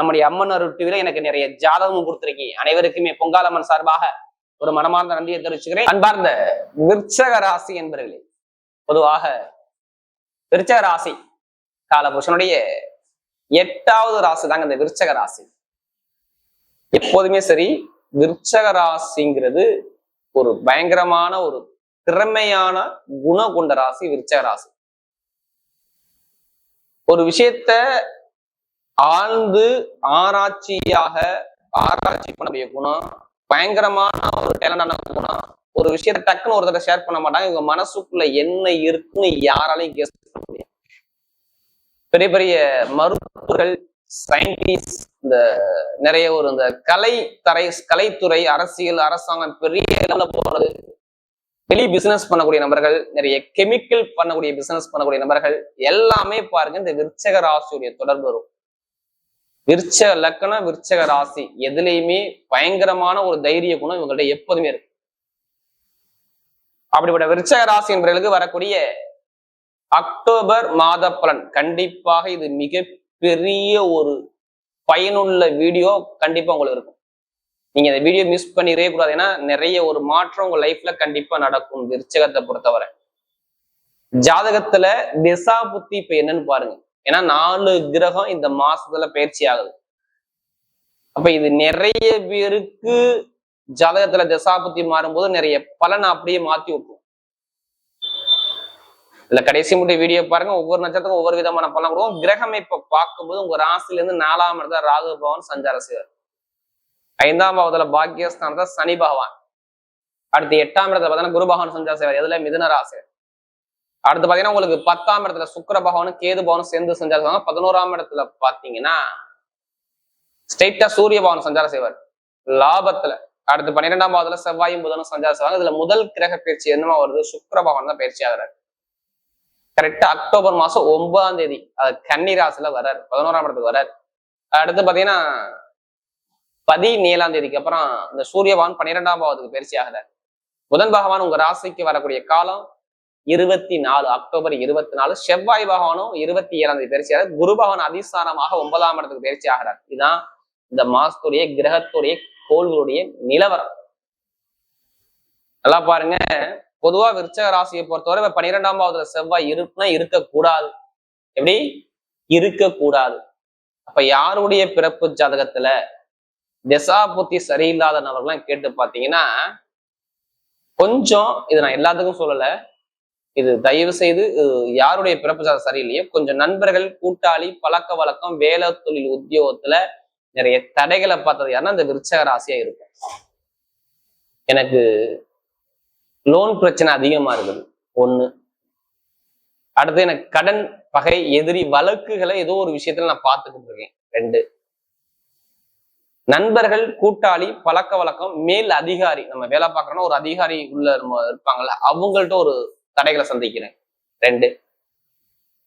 நம்முடைய அம்மன் அருள் டிவில எனக்கு நிறைய ஜாதகமும் கொடுத்துருக்கீங்க அனைவருக்குமே பொங்காலம்மன் சார்பாக ஒரு மனமார்ந்த நன்றியை தெரிவிச்சுக்கிறேன். அன்பார்ந்த விருச்சக ராசி என்பவர்களே பொதுவாக விருச்சக ராசி காலபுருஷனுடைய எட்டாவது ராசி தாங்க இந்த விருச்சக ராசி. எப்போதுமே சரி விருச்சக ராசிங்கிறது ஒரு பயங்கரமான ஒரு திறமையான குணம் கொண்ட ராசி விருச்சக ராசி. ஒரு விஷயத்த ஆழ்ந்து ஆராய்ச்சியாக ஆராய்ச்சி பண்ணக்கூடிய குணம் பயங்கரமான ஒரு டேலண்டான குணம் ஒரு விஷயத்த டக்குன்னு ஒருத்தர் ஷேர் பண்ண மாட்டாங்க. இவங்க மனசுக்குள்ள என்ன இருக்குன்னு யாராலையும் கேஸ் பண்ண முடியும் பெரிய பெரிய மருத்துவர்கள் சயின்டிஸ்ட் இந்த நிறைய ஒரு இந்த கலை தரை கலைத்துறை அரசியல் அரசாங்கம் பெரிய level போறது வெளி பிசினஸ் பண்ணக்கூடிய நபர்கள் நிறைய கெமிக்கல் பண்ணக்கூடிய பிசினஸ் பண்ணக்கூடிய நபர்கள் எல்லாமே பாருங்க இந்த விருச்சக ராசியுடைய தொடர்பு வரும். விருச்சக லக்கணம் விருச்சக ராசி எதுலையுமே பயங்கரமான ஒரு தைரிய குணம் இவங்கள்ட்ட எப்போதுமே இருக்கு. அப்படிப்பட்ட விருச்சக ராசி என்பவர்களுக்கு வரக்கூடிய அக்டோபர் மாத பலன். கண்டிப்பாக இது மிக பெரிய ஒரு பயனுள்ள வீடியோ கண்டிப்பா உங்களுக்கு இருக்கும். நீங்க இந்த வீடியோ மிஸ் பண்ணிடவே கூடாது. ஏன்னா நிறைய ஒரு மாற்றம் உங்க லைஃப்ல கண்டிப்பா நடக்கும் விருச்சகத்தை பொறுத்தவரை. ஜாதகத்துல திசா புத்தி இப்ப என்னன்னு பாருங்க. ஏன்னா நாலு கிரகம் இந்த மாசத்துல பயிற்சி ஆகுது. அப்ப இது நிறைய பேருக்கு ஜாதகத்துல தசாபத்தி மாறும்போது நிறைய பலனை அப்படியே மாத்தி விட்டு இல்ல கடைசி மட்டும் வீடியோ பாருங்க ஒவ்வொரு நட்சத்திரத்துக்கும் ஒவ்வொரு விதமான பலன் கொடுக்கும். கிரகம் இப்ப பார்க்கும்போது உங்க ராசில இருந்து நாலாம் இடத்துல ராகு பவன் சஞ்சாரம் செய்வார். ஐந்தாம் பாவத்துல பாக்கியஸ்தானத்துல சனி பகவான். அடுத்து எட்டாம் இடத்துல பாத்தீங்கன்னா குரு பகவான் சஞ்சாரம் செய்வார். எதுல மிதுன ராசி அடுத்து பாத்தீங்கன்னா உங்களுக்கு பத்தாம் இடத்துல சுக்கர பகவானும் கேது பகவானும் சேர்ந்து சஞ்சாரம் செய்வாங்க. பதினோராம் இடத்துல பாத்தீங்கன்னா ஸ்ட்ரெயிட்டா சூரிய பகவான் சஞ்சாரம் செய்வார். லாபத்துல. அடுத்து பன்னிரெண்டாம் பாவத்துல செவ்வாயும் புதனும் சஞ்சாரம் செய்வாங்க. இதுல முதல் கிரக பயிற்சி என்னமா வருது? சுக்கர பகவான் தான் பயிற்சி ஆகுறாரு. கரெக்டா அக்டோபர் மாசம் ஒன்பதாம் தேதி அது கன்னி ராசில வர்றாரு. பதினோராம் இடத்துக்கு வர்றாரு. அடுத்து பாத்தீங்கன்னா பதினேழாம் தேதிக்கு அப்புறம் இந்த சூரியவான் பன்னிரெண்டாம் பாவத்துக்கு பயிற்சி ஆகிறார். புதன் பகவான் உங்க ராசிக்கு வரக்கூடிய காலம் இருபத்தி நாலு அக்டோபர் இருபத்தி நாலு செவ்வாய் பகவானும் இருபத்தி ஏழாம் தேதி பயிற்சி ஆகிறார். குரு பகவான் அதிசாரமாக ஒன்பதாம் இடத்துக்கு பயிற்சி ஆகிறார். இதுதான் இந்த மாசத்துடைய கிரகத்துடைய கோள்களுடைய நிலவரம். நல்லா பாருங்க. பொதுவா விருச்சக ராசியை பொறுத்தவரை இப்ப பன்னிரெண்டாம் பாவத்துல செவ்வாய் இருக்குன்னா இருக்கக்கூடாது. எப்படி? இருக்கக்கூடாது. அப்ப யாருடைய பிறப்பு ஜாதகத்துல திசா புத்தி சரியில்லாத நபர்கள்லாம் கேட்டு பாத்தீங்கன்னா கொஞ்சம் இது நான் எல்லாத்துக்கும் சொல்லலை இது தயவு செய்து யாருடைய பிறப்பு ஜாதகம் சரியில்லையோ கொஞ்சம் நண்பர்கள் கூட்டாளி பழக்க வழக்கம் வேலை தொழில் உத்தியோகத்துல நிறைய தடைகளை பார்த்தது யாருன்னா இந்த விருச்சக ராசியா இருக்கும். எனக்கு லோன் பிரச்சனை அதிகமா இருக்குது. ஒண்ணு. அடுத்து எனக்கு கடன் பகை எதிரி வழக்குகளை ஏதோ ஒரு விஷயத்துல நான் பார்த்துக்கிட்டு இருக்கேன். ரெண்டு. நண்பர்கள் கூட்டாளி பழக்க வழக்கம் மேல் அதிகாரி நம்ம வேலை பார்க்கறோம்னா ஒரு அதிகாரி உள்ள இருப்பாங்கல்ல அவங்கள்ட்ட ஒரு தடைகளை சந்திக்கிறேன். ரெண்டு.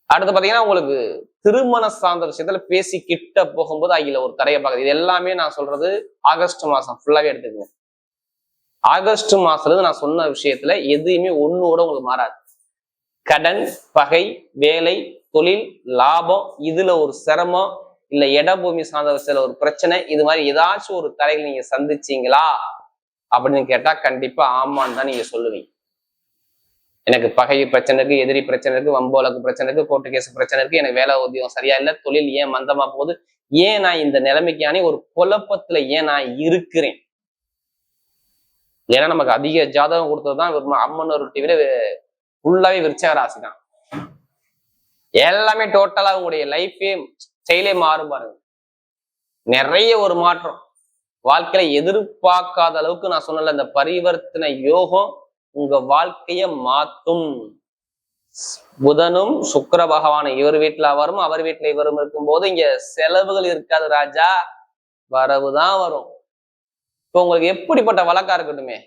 அடுத்து பாத்தீங்கன்னா உங்களுக்கு திருமண சார்ந்த விஷயத்துல பேசி கிட்ட போகும்போது அகில ஒரு தடையை பார்க்குது. இது எல்லாமே நான் சொல்றது ஆகஸ்ட் மாசம். ஃபுல்லாவே எடுத்துக்கங்க. ஆகஸ்ட் மாசத்துல இருந்து நான் சொன்ன விஷயத்துல எதுவுமே ஒன்னோட உங்களுக்கு மாறாது. கடன் பகை வேலை தொழில் லாபம் இதுல ஒரு சிரமம் இல்ல இடபூமி சார்ந்த விஷயத்துல ஒரு பிரச்சனை இது மாதிரி ஏதாச்சும் ஒரு தடைகள் நீங்க சந்திச்சீங்களா? அப்படின்னு கேட்டா கண்டிப்பா ஆமான்னு தான் நீங்க சொல்லுவீங்க. எனக்கு பகை பிரச்சனை இருக்கு எதிரி பிரச்சனை இருக்கு வம்போலக்கு பிரச்சனை இருக்கு கோர்ட்டு கேஸ் பிரச்சனை இருக்கு எனக்கு வேலை உத்தியோகம் சரியா இல்லை தொழில் ஏன் மந்தமா போகுது ஏன் நான் இந்த நிலைமைக்கானே ஒரு குழப்பத்துல ஏன் நான் இருக்கிறேன்? ஏன்னா நமக்கு அதிக ஜாதகம் கொடுத்ததுதான் அம்மன் ஒரு டிவில ஃபுல்லாவே விருச்சக ராசி தான் எல்லாமே டோட்டலா உங்களுடைய லைஃபே செயலே மாறும் பாருங்க. நிறைய ஒரு மாற்றம். வாழ்க்கையில எதிர்பார்க்காத அளவுக்கு நான் சொன்னல இந்த பரிவர்த்தனை யோகம் உங்க வாழ்க்கைய மாத்தும். புதனும் சுக்கர பகவான் இவர் வீட்டுல அவரும் அவர் வீட்டுல இவரும் இருக்கும்போது இங்க செலவுகள் இருக்காது ராஜா. வரவுதான் வரும். இப்போ உங்களுக்கு எப்படிப்பட்ட வழக்கா இருக்கட்டுமே?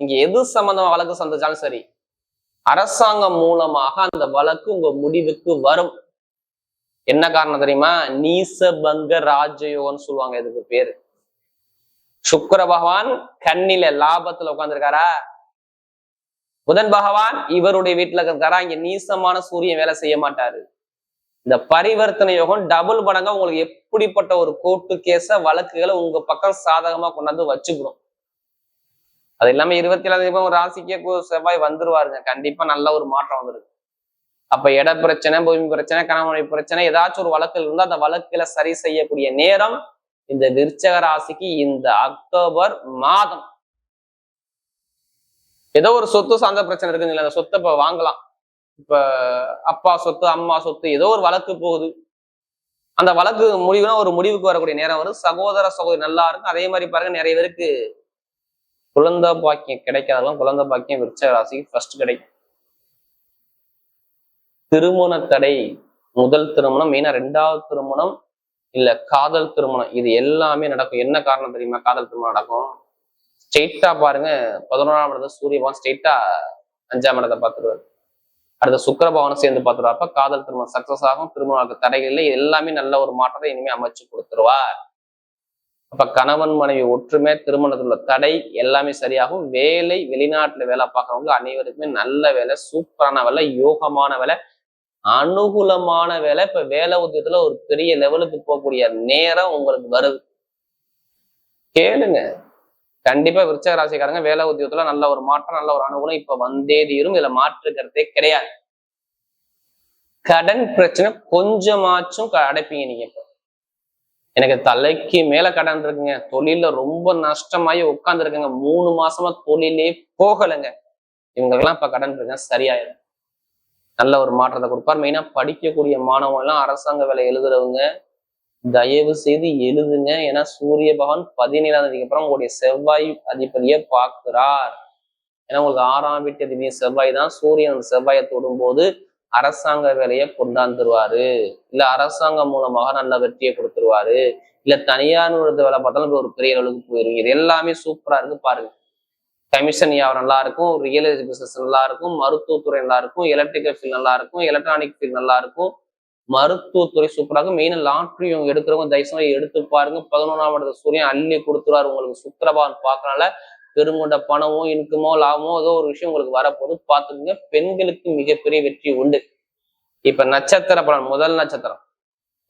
நீங்க எது சம்பந்தமா வழக்கு சந்திச்சாலும் சரி. அரசாங்கம் மூலமாக அந்த வழக்கு உங்க முடிவுக்கு வரும். என்ன காரணம் தெரியுமா? நீசபங்க ராஜயோகம்னு சொல்லுவாங்க இதுக்கு பேரு. சுக்கர பகவான் கண்ணில லாபத்துல உட்காந்துருக்காரா புதன் பகவான் இவருடைய வீட்டுல இருக்காரா? இங்க நீசமான சூரியன் வேலை செய்ய மாட்டாரு. இந்த பரிவர்த்தனை யோகம் டபுள் மடங்கா உங்களுக்கு எப்படிப்பட்ட ஒரு கோர்ட்டு கேஸ வழக்குகளை உங்க பக்கம் சாதகமா கொண்டாந்து வச்சுக்கிறோம் அது இல்லாம இருபத்தி ஏழாம் தேதி ஒரு ராசிக்கே கு- செவ்வாய் வந்துருவாருங்க. கண்டிப்பா நல்ல ஒரு மாற்றம் வந்துருக்கு அப்ப இட பிரச்சனை பூமி பிரச்சனை கணவனை பிரச்சனை ஏதாச்சும் ஒரு வழக்குகள் இருந்தால் அந்த வழக்குகளை சரி செய்யக்கூடிய நேரம் இந்த விருச்சக ராசிக்கு இந்த அக்டோபர் மாதம். ஏதோ ஒரு சொத்து சார்ந்த பிரச்சனை இருக்குன்னு அந்த சொத்தை இப்ப வாங்கலாம். இப்ப அப்பா சொத்து அம்மா சொத்து ஏதோ ஒரு வழக்கு போகுது. அந்த வழக்கு முடிவுனா ஒரு முடிவுக்கு வரக்கூடிய நேரம் வரும் சகோதர சகோதரி நல்லா இருக்கும் அதே மாதிரி பாருங்க நிறைய பேருக்கு குழந்தை பாக்கியம் கிடைக்காதவங்க குழந்தை பாக்கியம் விருச்சக ராசிக்கு ஃபர்ஸ்ட் கிடைக்கும். திருமண தடை முதல் திருமணம் மெயினா ரெண்டாவது திருமணம் இல்ல காதல் திருமணம் இது எல்லாமே நடக்கும். என்ன காரணம் தெரியுமா? காதல் திருமணம் நடக்கும். ஸ்ட்ரெயிட்டா பாருங்க பதினோராம் இடத்துல சூரிய ஸ்ட்ரெயிட்டா அஞ்சாம் இடத்தை பார்த்துருவாரு. அடுத்த சுக்கிர சேர்ந்து பார்த்துருவார். அப்ப காதல் திருமணம் சக்சஸ் ஆகும். திருமணம் தடைகள் எல்லாமே நல்ல ஒரு மாற்றத்தை இனிமே அமைச்சு கொடுத்துருவார். அப்ப கணவன் மனைவி ஒற்றுமை திருமணத்துல உள்ள தடை எல்லாமே சரியாகும். வேலை வெளிநாட்டுல வேலை பார்க்கறவங்க அனைவருக்குமே நல்ல வேலை சூப்பரான வேலை யோகமான வேலை அனுகூலமான வேலை. இப்ப வேலை உத்தியத்துல ஒரு பெரிய லெவலுக்கு போகக்கூடிய நேரம் உங்களுக்கு வருது. கேளுங்க. கண்டிப்பா விருச்சக ராசிக்காரங்க வேலை உத்தியோகத்துல நல்ல ஒரு மாற்றம் நல்ல ஒரு அனுகூலம் இப்ப வந்தே தீரும். இதுல மாற்றுக்கிறதே கிடையாது. கடன் பிரச்சனை கொஞ்சமாச்சும் அடைப்பீங்க நீங்க இப்ப. எனக்கு தலைக்கு மேல கடன் இருக்குங்க. தொழில ரொம்ப நஷ்டமாயி உட்கார்ந்துருக்கேங்க. மூணு மாசமா தொழிலே போகலைங்க. இவங்களுக்கெல்லாம் இப்ப கடன் பிரச்சனை சரியாயிடும் நல்ல ஒரு மாற்றத்தை கொடுப்பார். மெயினா படிக்கக்கூடிய மாணவங்க எல்லாம் அரசாங்க வேலை எழுதுறவங்க தயவு செய்து எழுதுங்க. ஏன்னா சூரிய பகவான் பதினேழாம் தேதிக்கு அப்புறம் உங்களுடைய செவ்வாய் அதிபதியை பார்க்கிறார். ஏன்னா உங்களுக்கு ஆறாம் வீட்டு அதிபதி செவ்வாய் தான். சூரியன் செவ்வாயை தொடும்போது அரசாங்க வேலையை கொண்டாந்துருவாரு. இல்ல அரசாங்கம் மூலமாக நல்ல வெற்றியை கொடுத்துருவாரு. இல்ல தனியார் நிறுவனத்து வேலை பார்த்தாலும் ஒரு பெரிய அளவுக்கு போயிருவீங்க இது எல்லாமே சூப்பரா இருக்கு பாருங்க. கமிஷன் வியாபாரம் நல்லா இருக்கும். ரியல் எஸ்டேட் பிசினஸ் நல்லா இருக்கும். மருத்துவத்துறை நல்லா இருக்கும். எலக்ட்ரிக்கல் ஃபீல்ட் நல்லா இருக்கும். எலக்ட்ரானிக் ஃபீல்ட் நல்லா இருக்கும். மருத்துவத்துறை சூப்பராக இருக்கும் லாட்ரி இவங்க எடுக்கிறவங்க தயவுசெய்து எடுத்து பாருங்க. பதினொன்றாம் இடத்த சூரியன் அள்ளி கொடுத்துருவாரு உங்களுக்கு சுக்கரபான் பார்க்கறனால. பெருங்கொண்ட பணமோ இன்கமோ லாபமோ ஏதோ ஒரு விஷயம் உங்களுக்கு வரப்போது பார்த்துக்கோங்க. பெண்களுக்கு மிகப்பெரிய வெற்றி உண்டு. இப்ப நட்சத்திர பலன் முதல் நட்சத்திரம்.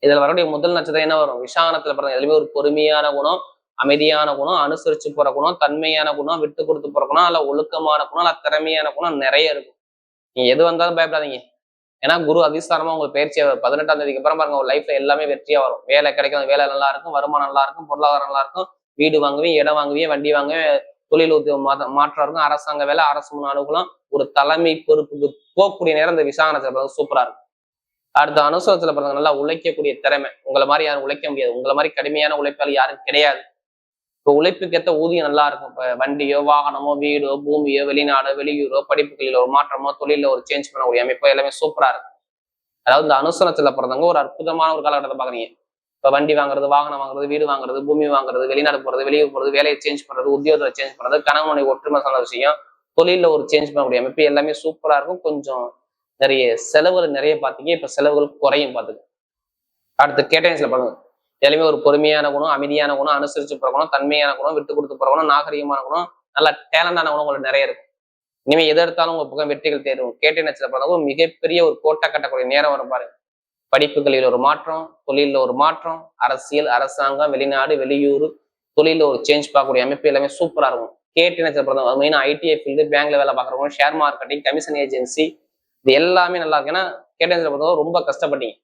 இதுல வரக்கூடிய முதல் நட்சத்திரம் என்ன வரும்? விஷானத்துல பிறந்த எதுவுமே ஒரு பொறுமையான குணம் அமைதியான குணம் அனுசரிச்சு போற குணம் தன்மையான குணம் விட்டு கொடுத்து போற குணம் அல்ல ஒழுக்கமான குணம் அல்ல திறமையான குணம் நிறைய இருக்கும். நீங்க எது வந்தாலும் பயப்படாதீங்க. ஏன்னா குரு அதிஸ்தானமா உங்களுக்கு பயிற்சி பதினெட்டாம் தேதிக்கு அப்புறம் பாருங்க உங்க லைஃப்ல எல்லாமே வெற்றியா வரும். வேலை கிடைக்கும் வேலை நல்லா இருக்கும் வருமானம் நல்லா இருக்கும் பொருளாதாரம் நல்லா இருக்கும் வீடு வாங்குவேன் இடம் வாங்குவேன் வண்டி வாங்குவேன் தொழில் உத்தியோகம் மாற்றம் இருக்கும். அரசாங்க வேலை அரசு முன் அனுகூலம் ஒரு தலைமை பொறுப்புக்கு போகக்கூடிய நேரம் இந்த விசாகனத்துல சூப்பரா இருக்கும். அடுத்த அனுசரத்துல பிறகு நல்லா உழைக்கக்கூடிய திறமை. உங்களை மாதிரி யாரும் உழைக்க முடியாது. உங்களை மாதிரி கடுமையான உழைப்பாளி யாரும் கிடையாது. இப்போ உழைப்புக்கு ஏற்ற ஊதியம் நல்லா இருக்கும் இப்போ வண்டியோ வாகனமோ வீடோ பூமியோ வெளிநாடோ வெளியூரோ படிப்புகளில் ஒரு மாற்றமோ தொழில ஒரு சேஞ்ச் பண்ணக்கூடிய அமைப்போ எல்லாமே சூப்பரா இருக்கும் அதாவது இந்த அனுசனத்துல பிறந்தவங்க ஒரு அற்புதமான ஒரு காலகட்டத்தை பாக்குறீங்க இப்போ வண்டி வாங்குறது வாகனம் வாங்குறது வீடு வாங்குறது பூமி வாங்குறது வெளிநாடு போறது வெளியூர் போறது வேலையை சேஞ்ச் பண்றது உத்தியோகத்தை சேஞ்ச் பண்றது கணவனை ஒற்றுமை சார்ந்த விஷயம் தொழில ஒரு சேஞ்ச் பண்ணக்கூடிய அமைப்பு எல்லாமே சூப்பரா இருக்கும். கொஞ்சம் நிறைய செலவுகள் நிறைய பார்த்தீங்க இப்போ செலவுகள் குறையும் பார்த்துக்கு. அடுத்து கேட்டகரிஸ்ல பண்ணுங்க எல்லாமே ஒரு பொறுமையான குணம் அமைதியான குணம் அனுசரிச்சு போற தன்மையான குணம் விட்டு கொடுத்து போற நாகரிகமான குணம் நல்ல டேலண்டான குணம் உங்களுக்கு நிறைய இருக்கும். இனிமேல் எது எடுத்தாலும் உங்க பக்கம் வெற்றிகள் தேடும் கேட்டை நட்சத்திரம் மிகப்பெரிய ஒரு கோட்டை கட்டக்கூடிய நேரம் வரும் பாருங்க. படிப்புகளில் ஒரு மாற்றம் தொழிலில் ஒரு மாற்றம் அரசியல் அரசாங்கம் வெளிநாடு வெளியூர் தொழிலில் ஒரு சேஞ்ச் பார்க்கக்கூடிய அமைப்பு எல்லாமே சூப்பராக இருக்கும். கேட்டு நட்சத்திரம் அது மெயினாக ஐடிஐ ஃபீல்டு பேங்க்ல வேலை பார்க்குறவங்க ஷேர் மார்க்கெட்டிங் கமிஷன் ஏஜென்சி இது எல்லாமே நல்லா இருக்கு. ஏன்னா கேட்ட நட்சத்திரம் ரொம்ப கஷ்டப்பட்டீங்க.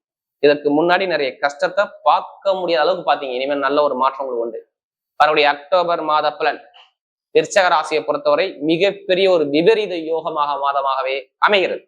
இதற்கு முன்னாடி நிறைய கஷ்டத்தை பார்க்க முடியாத அளவுக்கு பார்த்தீங்க. இனிமேல் நல்ல ஒரு மாற்றம் உங்களுக்கு உண்டு. வரக்கூடிய அக்டோபர் மாத பலன். விருச்சக ராசியை பொறுத்தவரை மிகப்பெரிய ஒரு விபரீத யோகமாக மாதமாகவே அமைகிறது.